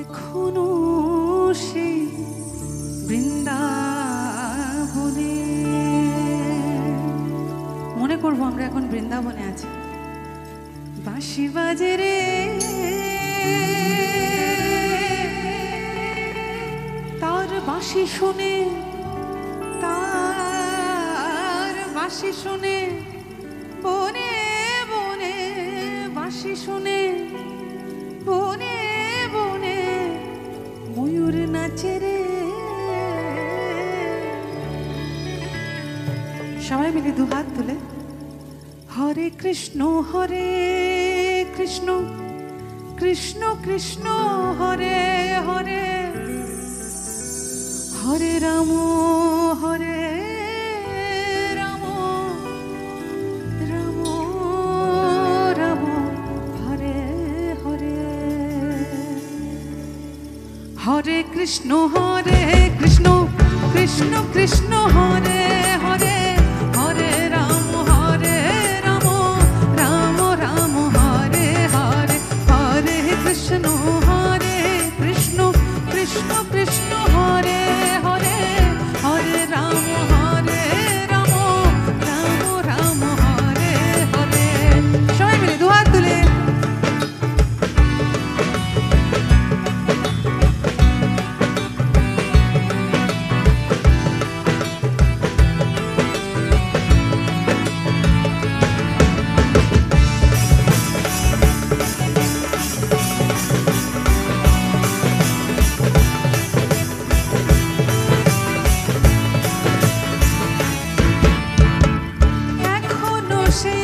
এখনও সেই বৃন্দাবনে। মনে করব আমরা এখন বৃন্দাবনে আছি। বাঁশি বাজে রে। তার বাঁশি শুনে, তার বাঁশি শুনে সবাই মিলে দু হাত তুলে। হরে কৃষ্ণ হরে কৃষ্ণ কৃষ্ণ কৃষ্ণ, হরে হরে হরে রাম হরে রাম রাম হরে হরে হরে কৃষ্ণ, হরে sé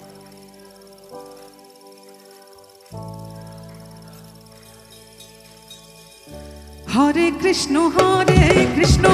হরে কৃষ্ণ হরে কৃষ্ণ।